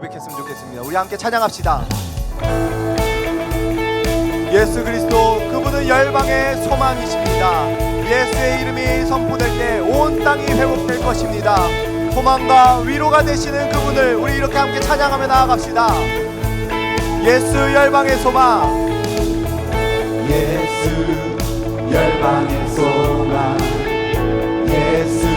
고백했으면 좋겠습니다. 우리 함께 찬양합시다. 예수 그리스도 그분은 열방의 소망이십니다. 예수의 이름이 선포될 때 온 땅이 회복될 것입니다. 소망과 위로가 되시는 그분을 우리 이렇게 함께 찬양하며 나아갑시다. 예수 열방의 소망. 예수 열방의 소망 예수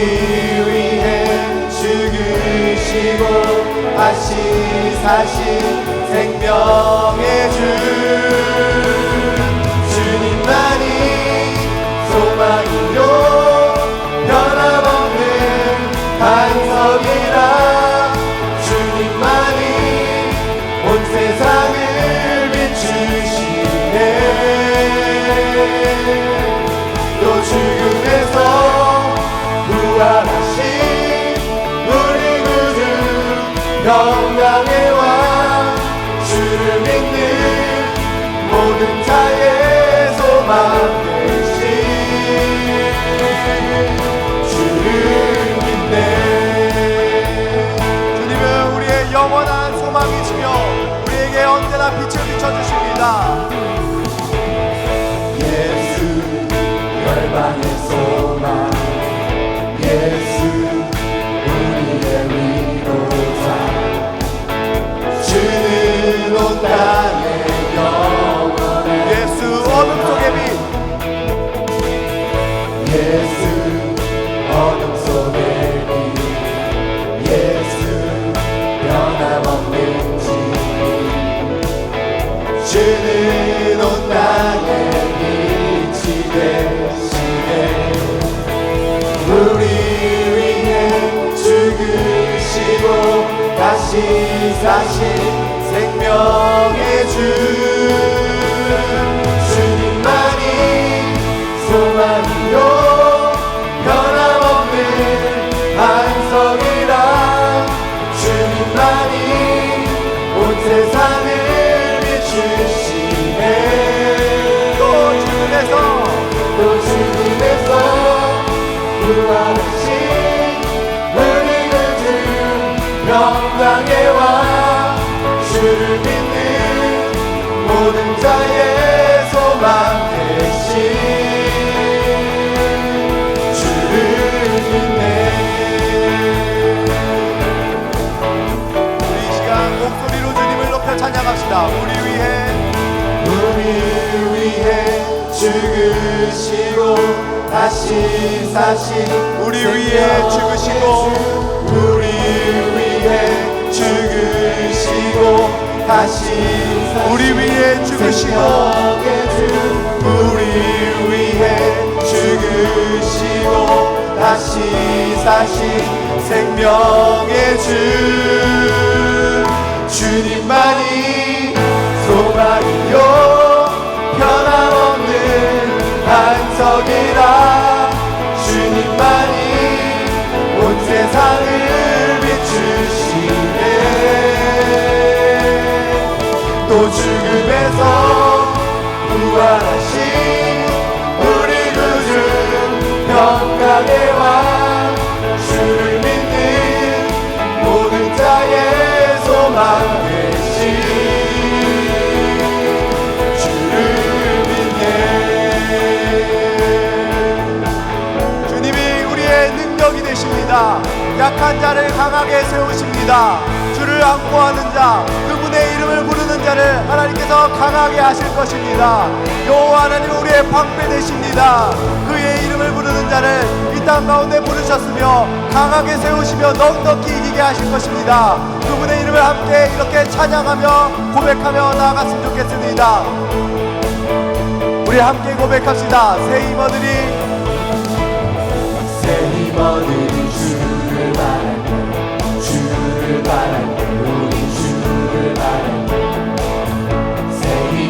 위해 죽으시고 다시 사신 생명의 주 영광의 다시 사신 생명의 주. 주님만이 소망이요. 변함없는 반석이라. 주님만이 온 세상을 비추시네. 또 주님에서 우리 위해 우리 위해 죽으시고 다시 사신 우리 위해 죽으시고 우리 위해 죽으시고 다시 우리 위해 죽으시고 우리 위해 죽으시고 다시 사신 생명의 주 주님만이 소망 안고하는 자, 그분의 이름을 부르는 자를 하나님께서 강하게 하실 것입니다. 여호와 하나님 우리의 방패 되십니다. 그의 이름을 부르는 자를 이 땅 가운데 부르셨으며 강하게 세우시며 넉넉히 이기게 하실 것입니다. 그분의 이름을 함께 이렇게 찬양하며 고백하며 나아갔으면 좋겠습니다. 우리 함께 고백합시다. 새 힘어들이 새 힘어들이 주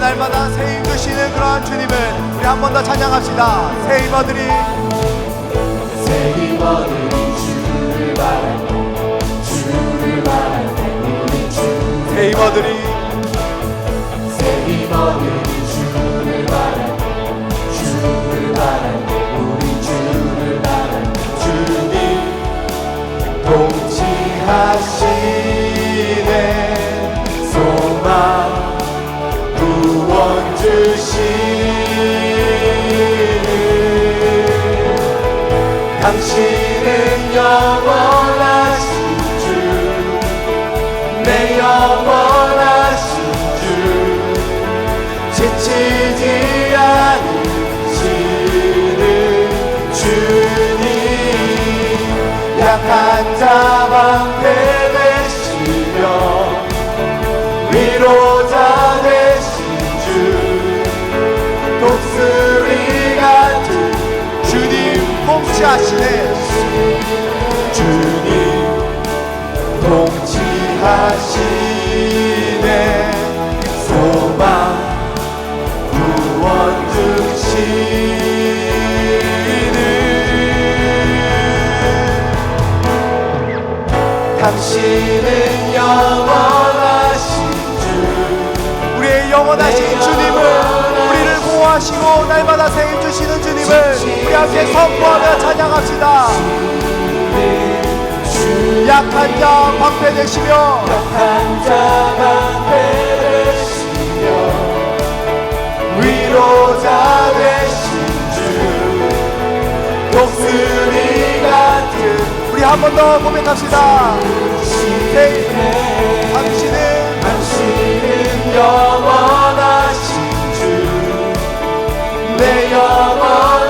날마다 새 힘 주시는 그러한 주님을 우리 한 번 더 찬양합시다. 새 힘어들이 새 힘어들이 주를 바랄 새 힘어들이 새 힘어들이 주를 때 주를 때 우리 주를 때 주님 통치하시네. 소망 구원 주시는 당신은 영 약한 자 방패 되시며. 약한 자가 되시며. 위로자 되신 주. 독수리 같은. 우리 한 번 더 고백합시다. 새 힘, 당신은 당신은 영원하신 주 내 영원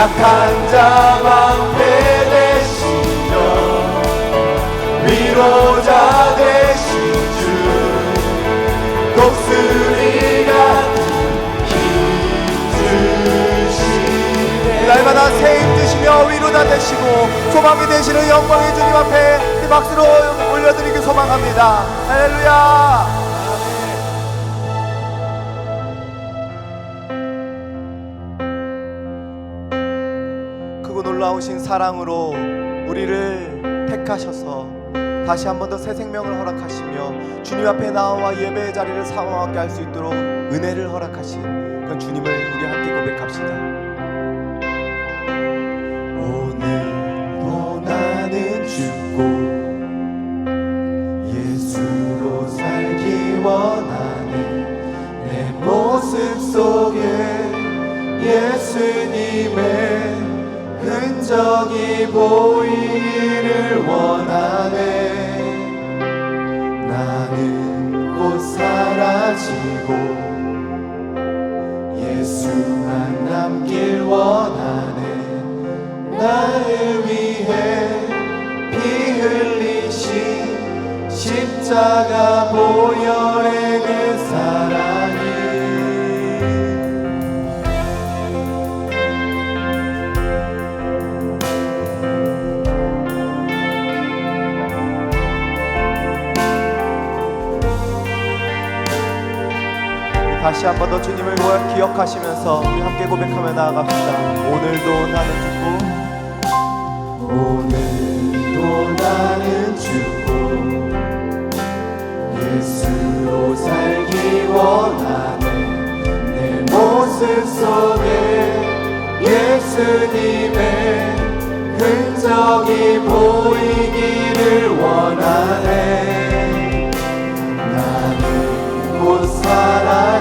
약한 자 방패 되시며 위로자 되신 주 독수리 같은 힘주시네 날마다 새힘 주시며 위로다 되시고 소망이 되시는 영광의 주님 앞에 이 박수로 올려드리기 소망합니다. 할렐루야. 놀라우신 사랑으로 우리를 택하셔서 다시 한 번 더 새 생명을 허락하시며 주님 앞에 나와 예배의 자리를 사모하게 할 수 있도록 은혜를 허락하신 그 주님을 우리 함께 고백합시다. 십자가 보혈의 그 사랑이 다시 한 번 더 주님을 기억하시면서 우리 함께 고백하며 나아갑시다. 오늘도 나는 죽고 오늘도 나는 죽고 예수로 살기 원하네 내 모습 속에 예수님의 흔적이 보이기를 원하네. 나는 곧 사라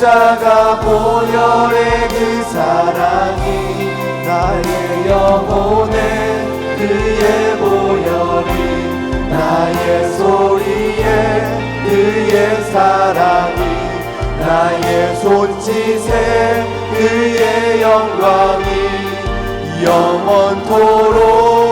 십자가 보혈의 그 사랑이 나의 영혼에 그의 보혈이 나의 소리에 그의 사랑이 나의 손짓에 그의 영광이 영원토록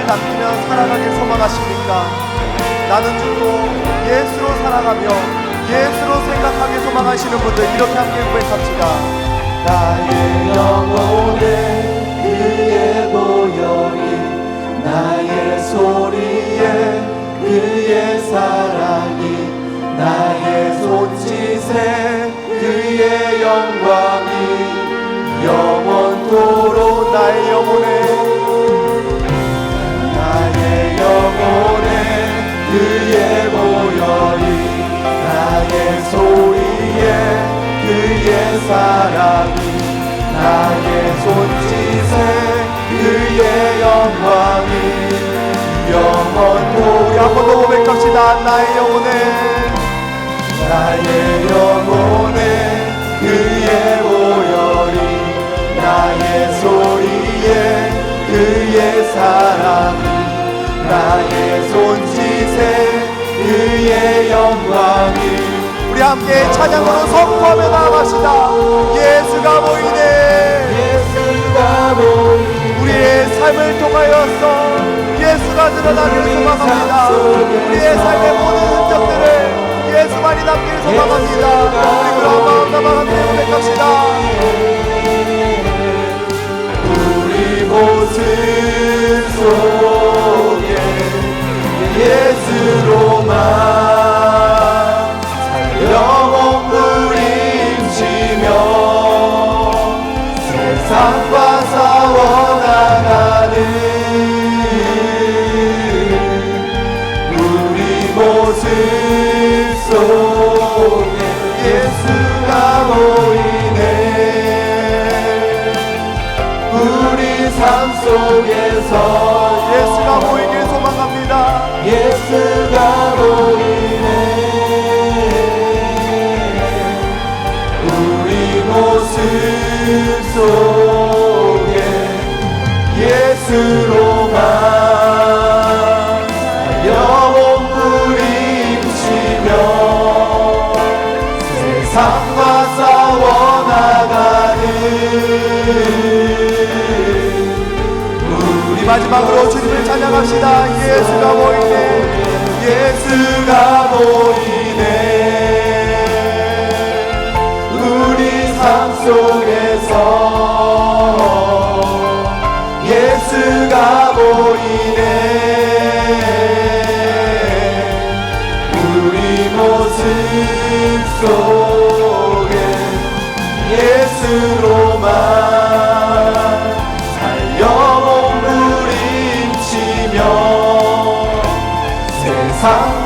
흔적을 남기며 살아가길 소망하십니까? 나는 주로 예수로 살아가며 예수로 생각하게 소망하시는 분들 이렇게 함께 고백합시다. 나의 영혼에 그의 보혈이 나의 소리에 그의 사랑이 나의 손짓에 그의 영광이 영원토록 나의 영혼에 나의 손짓에 그의 영광이 영원토록 한번 더 고백합시다. 나의 영혼에 나의 영혼에 그의 보혈이 나의 소리에 그의 사랑이 나의 손짓에 그의 영광이 함께 찬양으로 선포하며 나아갑시다. 예수가 보이네. 예수가 보이네 우리의 삶을 통하여서 예수가 드러나기를 소망합니다. 우리의 삶의 모든 흔적들을 예수만이 남기를 소망합니다. 우리 그런 마음 담아 함께 고백합시다. 속에서 예수가 보이길 소망합니다. 예수가 보이네 우리 모습 속에 예수로만 영혼 부림치며 세상과 싸워 마지막으로 주님을 찬양합시다. 예수가 보이네. 예수가 보이네 우리 삶 속에서 예수가 보이네 우리 모습 속 4